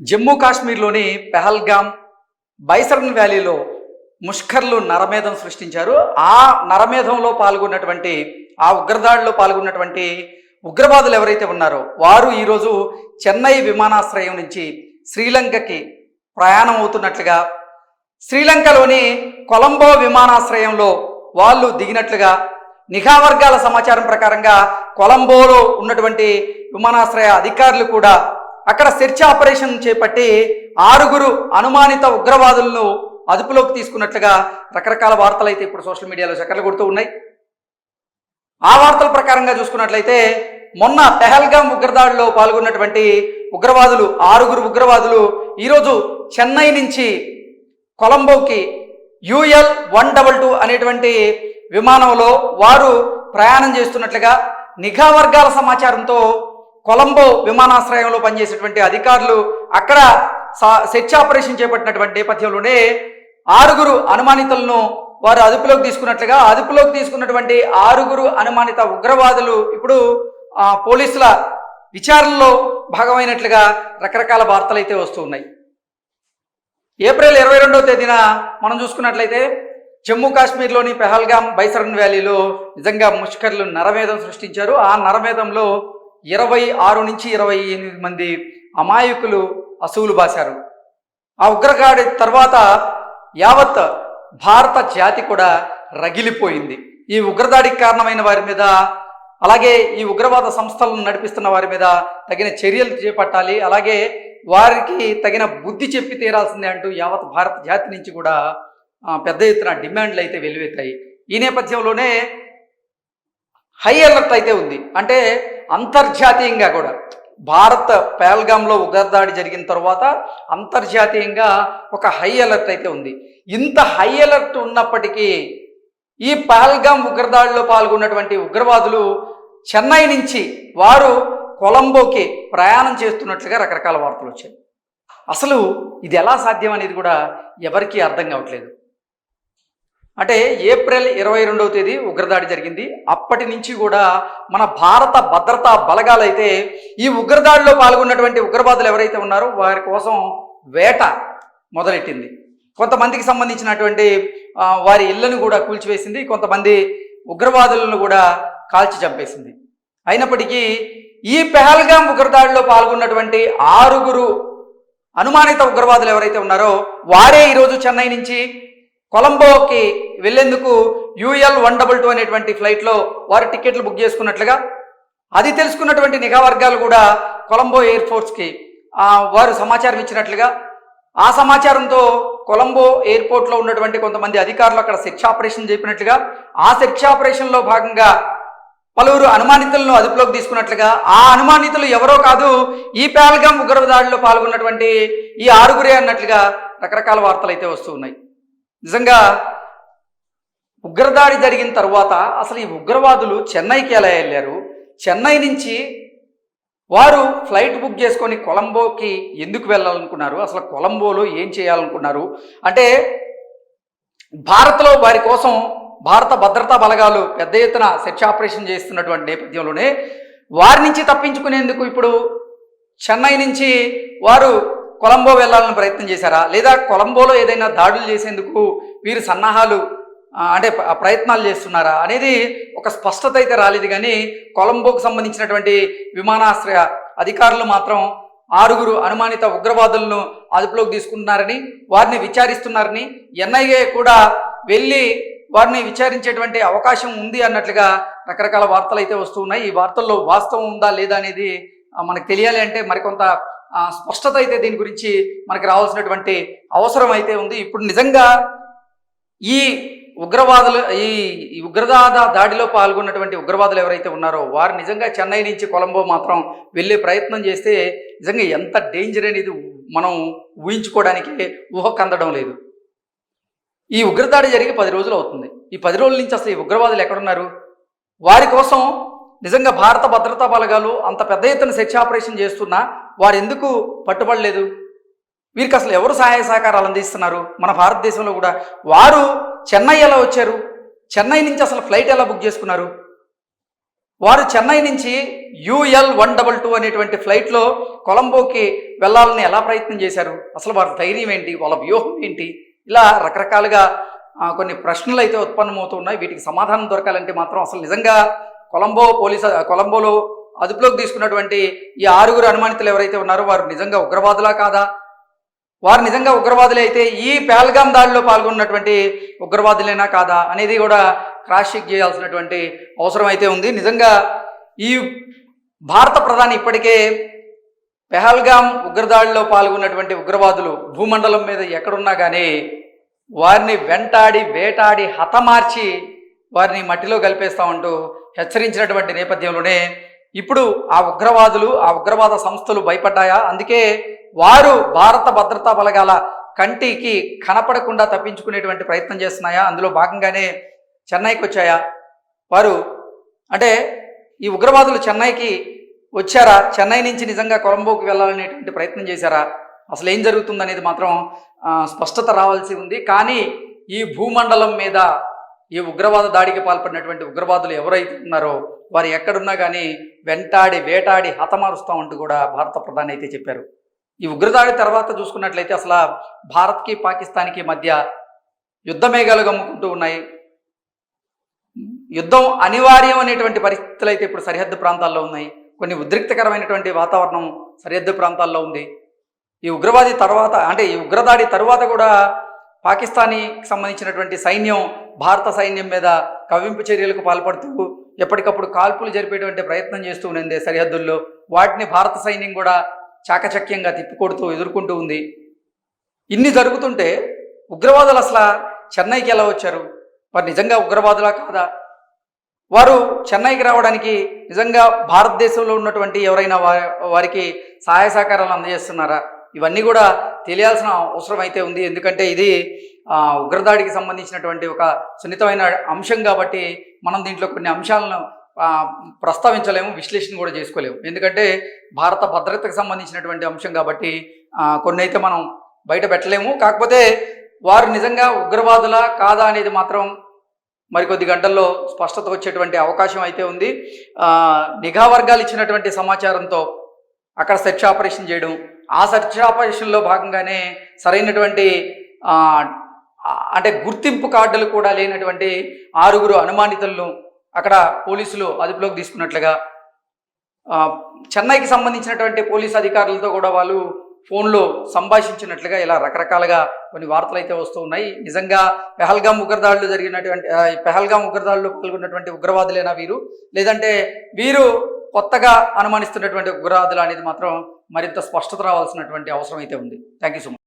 జమ్మూ కాశ్మీర్లోని పెహల్గామ్ బైసరన్ వ్యాలీలో ముష్కర్లు నరమేధం సృష్టించారు. ఆ నరమేధంలో పాల్గొన్నటువంటి ఆ ఉగ్రదాడిలో పాల్గొన్నటువంటి ఉగ్రవాదులు ఎవరైతే ఉన్నారో వారు ఈరోజు చెన్నై విమానాశ్రయం నుంచి శ్రీలంకకి ప్రయాణం అవుతున్నట్లుగా శ్రీలంకలోని కొలంబో విమానాశ్రయంలో వాళ్ళు దిగినట్లుగా నిఘా వర్గాల సమాచారం ప్రకారంగా కొలంబోలో ఉన్నటువంటి విమానాశ్రయ అధికారులు కూడా అక్కడ సెర్చ్ ఆపరేషన్ చేపట్టి ఆరుగురు అనుమానిత ఉగ్రవాదులను అదుపులోకి తీసుకున్నట్లుగా రకరకాల వార్తలు అయితే ఇప్పుడు సోషల్ మీడియాలో చక్కర్లు కొడుతూ ఉన్నాయి. ఆ వార్తల ప్రకారంగా చూసుకున్నట్లయితే మొన్న పెహల్గామ్ ఉగ్రదాడిలో పాల్గొన్నటువంటి ఉగ్రవాదులు ఆరుగురు ఉగ్రవాదులు ఈరోజు చెన్నై నుంచి కొలంబోకి యుఎల్ వన్ డబల్ టూ అనేటువంటి విమానంలో వారు ప్రయాణం చేస్తున్నట్లుగా నిఘా వర్గాల సమాచారంతో కొలంబో విమానాశ్రయంలో పనిచేసేటువంటి అధికారులు అక్కడ సా- సెర్చ్ ఆపరేషన్ చేపట్టినటువంటి నేపథ్యంలోనే ఆరుగురు అనుమానితులను వారు అదుపులోకి తీసుకున్నట్లుగా అదుపులోకి తీసుకున్నటువంటి ఆరుగురు అనుమానిత ఉగ్రవాదులు ఇప్పుడు పోలీసుల విచారణలో భాగమైనట్లుగా రకరకాల వార్తలు అయితే వస్తూ ఉన్నాయి ఏప్రిల్ ఇరవై రెండవ తేదీన మనం చూసుకున్నట్లయితే జమ్మూ కాశ్మీర్లోని పెహల్గామ్ బైసరన్ వ్యాలీలో నిజంగా ముష్కర్లు నరమేధం సృష్టించారు. ఆ నరమేధంలో ఇరవై ఆరు నుంచి ఇరవై ఎనిమిది మంది అమాయకులు అసూలు బాశారు. ఆ ఉగ్రగాడి తర్వాత యావత్ భారత జాతి కూడా రగిలిపోయింది. ఈ ఉగ్రదాడికి కారణమైన వారి మీద అలాగే ఈ ఉగ్రవాద సంస్థలను నడిపిస్తున్న వారి మీద తగిన చర్యలు చేపట్టాలి అలాగే వారికి తగిన బుద్ధి చెప్పి తీరాల్సిందే అంటూ యావత్ భారత జాతి నుంచి కూడా పెద్ద ఎత్తున డిమాండ్లు అయితే వెలువెత్తాయి ఈ నేపథ్యంలోనే హై అలర్ట్ అయితే ఉంది. అంటే అంతర్జాతీయంగా కూడా. భారత్ పేల్గాంలో ఉగ్రదాడి జరిగిన తర్వాత అంతర్జాతీయంగా ఒక హై అలర్ట్ అయితే ఉంది. ఇంత హై అలర్ట్ ఉన్నప్పటికీ ఈ పహల్గామ్ ఉగ్రదాడిలో పాల్గొన్నటువంటి ఉగ్రవాదులు చెన్నై నుంచి వారు కొలంబోకి ప్రయాణం చేస్తున్నట్లుగా రకరకాల వార్తలు వచ్చాయి. అసలు ఇది ఎలా సాధ్యం అనేది కూడా ఎవరికీ అర్థం కావట్లేదు. అంటే ఏప్రిల్ ఇరవై రెండవ తేదీ ఉగ్రదాడి జరిగింది. అప్పటి నుంచి కూడా మన భారత భద్రతా బలగాలైతే ఈ ఉగ్రదాడిలో పాల్గొన్నటువంటి ఉగ్రవాదులు ఎవరైతే ఉన్నారో వారి కోసం వేట మొదలెట్టింది. కొంతమందికి సంబంధించినటువంటి వారి ఇళ్ళను కూడా కూల్చివేసింది. కొంతమంది ఉగ్రవాదులను కూడా కాల్చి చంపేసింది. అయినప్పటికీ ఈ పెహల్గాం ఉగ్రదాడిలో పాల్గొన్నటువంటి ఆరుగురు అనుమానిత ఉగ్రవాదులు ఎవరైతే ఉన్నారో వారే ఈరోజు చెన్నై నుంచి కొలంబోకి వెళ్ళేందుకు యూఎల్ వన్ డబల్ టూ అనేటువంటి ఫ్లైట్లో వారు టికెట్లు బుక్ చేసుకున్నట్లుగా అది తెలుసుకున్నటువంటి నిఘా వర్గాలు కూడా కొలంబో ఎయిర్ ఫోర్స్కి వారు సమాచారం ఇచ్చినట్లుగా ఆ సమాచారంతో కొలంబో ఎయిర్పోర్ట్లో ఉన్నటువంటి కొంతమంది అధికారులు అక్కడ శిక్ష ఆపరేషన్ చెప్పినట్లుగా ఆ శిక్ష ఆపరేషన్లో భాగంగా పలువురు అనుమానితులను అదుపులోకి తీసుకున్నట్లుగా ఆ అనుమానితులు ఎవరో కాదు ఈ పేల్గాం ఉగ్రదాడిలో పాల్గొన్నటువంటి ఈ ఆరుగురే అన్నట్లుగా రకరకాల వార్తలు అయితే వస్తూ ఉన్నాయి. నిజంగా ఉగ్రదాడి జరిగిన తర్వాత అసలు ఈ ఉగ్రవాదులు చెన్నైకి ఎలా వెళ్ళారు? చెన్నై నుంచి వారు ఫ్లైట్ బుక్ చేసుకొని కొలంబోకి ఎందుకు వెళ్ళాలనుకున్నారు? అసలు కొలంబోలో ఏం చేయాలనుకున్నారు? అంటే భారత్లో వారి కోసం భారత భద్రతా బలగాలు పెద్ద ఎత్తున సెర్చ్ ఆపరేషన్ చేస్తున్నటువంటి నేపథ్యంలోనే వారి నుంచి తప్పించుకునేందుకు ఇప్పుడు చెన్నై నుంచి వారు కొలంబో వెళ్ళాలని ప్రయత్నం చేశారా? లేదా కొలంబోలో ఏదైనా దాడులు చేసేందుకు వీరు సన్నాహాలు అంటే ప్రయత్నాలు చేస్తున్నారా? అనేది ఒక స్పష్టత అయితే రాలేదు కానీ కొలంబోకు సంబంధించినటువంటి విమానాశ్రయ అధికారులు మాత్రం ఆరుగురు అనుమానిత ఉగ్రవాదులను అదుపులోకి తీసుకుంటున్నారని వారిని విచారిస్తున్నారని ఎన్ఐఏ కూడా వెళ్ళి వారిని విచారించేటువంటి అవకాశం ఉంది అన్నట్లుగా రకరకాల వార్తలు అయితే వస్తున్నాయి ఈ వార్తల్లో వాస్తవం ఉందా లేదా అనేది మనకు తెలియాలి అంటే మరికొంత స్పష్టత అయితే దీని గురించి మనకి రావాల్సినటువంటి అవసరం అయితే ఉంది. ఇప్పుడు నిజంగా ఈ ఉగ్రవాదులు ఈ ఉగ్రదాద ఉగ్రవాద దాడిలో పాల్గొన్నటువంటి ఉగ్రవాదులు ఎవరైతే ఉన్నారో వారు నిజంగా చెన్నై నుంచి కొలంబో మాత్రం వెళ్ళే ప్రయత్నం చేస్తే నిజంగా ఎంత డేంజర్ అనేది మనం ఊహించుకోవడానికి ఊహ కందడం లేదు. ఈ ఉగ్రదాడి జరిగి పది రోజులు అవుతుంది. ఈ పది రోజుల నుంచి అసలు ఈ ఉగ్రవాదులు ఎక్కడున్నారు? వారి కోసం నిజంగా భారత భద్రతా బలగాలు అంత పెద్ద ఎత్తున సెర్చ్ ఆపరేషన్ చేస్తున్నా వారు ఎందుకు పట్టుబడలేదు? వీరికి అసలు ఎవరు సహాయ సహకారాలు అందిస్తున్నారు? మన భారతదేశంలో కూడా వారు చెన్నై ఎలా వచ్చారు? చెన్నై నుంచి అసలు ఫ్లైట్ ఎలా బుక్ చేసుకున్నారు? వారు చెన్నై నుంచి యుఎల్ వన్ డబల్ టూ అనేటువంటి ఫ్లైట్లో కొలంబోకి వెళ్ళాలని ఎలా ప్రయత్నం చేశారు? అసలు వారి ధైర్యం ఏంటి? వాళ్ళ వ్యూహం ఏంటి? ఇలా రకరకాలుగా కొన్ని ప్రశ్నలు అయితే ఉత్పన్నమవుతున్నాయి వీటికి సమాధానం దొరకాలంటే మాత్రం అసలు నిజంగా కొలంబో పోలీసు కొలంబోలో అదుపులోకి తీసుకున్నటువంటి ఈ ఆరుగురు అనుమానితులు ఎవరైతే ఉన్నారో వారు నిజంగా ఉగ్రవాదులా కాదా? వారు నిజంగా ఉగ్రవాదులే అయితే ఈ పేల్గాం దాడిలో పాల్గొన్నటువంటి ఉగ్రవాదులేనా కాదా? అనేది కూడా క్రాస్ చెక్ చేయాల్సినటువంటి అవసరం అయితే ఉంది. నిజంగా ఈ భారత ప్రధాని ఇప్పటికే పెహల్గాం ఉగ్రదాడిలో పాల్గొన్నటువంటి ఉగ్రవాదులు భూమండలం మీద ఎక్కడున్నా కానీ వారిని వెంటాడి వేటాడి హతమార్చి వారిని మట్టిలో కలిపేస్తామంటూ హెచ్చరించినటువంటి నేపథ్యంలోనే ఇప్పుడు ఆ ఉగ్రవాదులు ఆ ఉగ్రవాద సంస్థలు భయపడ్డాయా? అందుకే వారు భారత భద్రతా బలగాల కంటికి కనపడకుండా తప్పించుకునేటువంటి ప్రయత్నం చేస్తున్నాయా? అందులో భాగంగానే చెన్నైకి వచ్చాయా? వారు అంటే ఈ ఉగ్రవాదులు చెన్నైకి వచ్చారా? చెన్నై నుంచి నిజంగా కొలంబోకి వెళ్ళాలనేటువంటి ప్రయత్నం చేశారా? అసలు ఏం జరుగుతుందనేది మాత్రం స్పష్టత రావాల్సి ఉంది. కానీ ఈ భూమండలం మీద ఈ ఉగ్రవాద దాడికి పాల్పడినటువంటి ఉగ్రవాదులు ఎవరైతే ఉన్నారో వారు ఎక్కడున్నా కానీ వెంటాడి వేటాడి హతమారుస్తామంటూ కూడా భారత ప్రధాని అయితే చెప్పారు. ఈ ఉగ్రదాడి తర్వాత చూసుకున్నట్లయితే అసలు భారత్కి పాకిస్తాన్కి మధ్య యుద్ధ మేఘాలు గమ్ముకుంటూ ఉన్నాయి. యుద్ధం అనివార్యం అనేటువంటి పరిస్థితులు అయితే ఇప్పుడు సరిహద్దు ప్రాంతాల్లో ఉన్నాయి. కొన్ని ఉద్రిక్తకరమైనటువంటి వాతావరణం సరిహద్దు ప్రాంతాల్లో ఉంది. ఈ ఉగ్రవాది తర్వాత అంటే ఈ ఉగ్రదాడి తరువాత కూడా పాకిస్తానీకి సంబంధించినటువంటి సైన్యం భారత సైన్యం మీద కవింపు చర్యలకు పాల్పడుతూ ఎప్పటికప్పుడు కాల్పులు జరిపేటువంటి ప్రయత్నం చేస్తూ ఉంది సరిహద్దుల్లో. వాటిని భారత సైన్యం కూడా చాకచక్యంగా తిప్పికొడుతూ ఎదుర్కొంటూ ఉంది. ఇన్ని జరుగుతుంటే ఉగ్రవాదులు అసలు చెన్నైకి ఎలా వచ్చారు? వారు నిజంగా ఉగ్రవాదులా కాదా? వారు చెన్నైకి రావడానికి నిజంగా భారతదేశంలో ఉన్నటువంటి ఎవరైనా వారి వారికి సహాయ సహకారాలు అందజేస్తున్నారా? ఇవన్నీ కూడా తెలియాల్సిన అవసరం అయితే ఉంది. ఎందుకంటే ఇది ఉగ్రదాడికి సంబంధించినటువంటి ఒక సున్నితమైన అంశం కాబట్టి మనం దీంట్లో కొన్ని అంశాలను ప్రస్తావించలేము విశ్లేషణ కూడా చేసుకోలేము. ఎందుకంటే భారత భద్రతకు సంబంధించినటువంటి అంశం కాబట్టి కొన్ని అయితే మనం బయట పెట్టలేము. కాకపోతే వారు నిజంగా ఉగ్రవాదుల కాదా అనేది మాత్రం మరికొద్ది గంటల్లో స్పష్టత వచ్చేటువంటి అవకాశం అయితే ఉంది. నిఘా వర్గాలు ఇచ్చినటువంటి సమాచారంతో అక్కడ సెర్చ్ ఆపరేషన్ చేయడం ఆ సెర్చ్ ఆపరేషన్లో భాగంగానే సరైనటువంటి అంటే గుర్తింపు కార్డులు కూడా లేనటువంటి ఆరుగురు అనుమానితులను అక్కడ పోలీసులు అదుపులోకి తీసుకున్నట్లుగా చెన్నైకి సంబంధించినటువంటి పోలీస్ అధికారులతో కూడా వాళ్ళు ఫోన్లో సంభాషించినట్లుగా ఇలా రకరకాలుగా కొన్ని వార్తలు అయితే వస్తూ ఉన్నాయి. నిజంగా పెహల్గాం ఉగ్రదాడులు జరిగినటువంటి పెహల్గాం ఉగ్రదాడులు పాల్గొన్నటువంటి ఉగ్రవాదులేనా వీరు? లేదంటే వీరు కొత్తగా అనుమానిస్తున్నటువంటి ఉగ్రవాదులు అనేది మాత్రం మరింత స్పష్టత రావాల్సినటువంటి అవసరం అయితే ఉంది. Thank you so much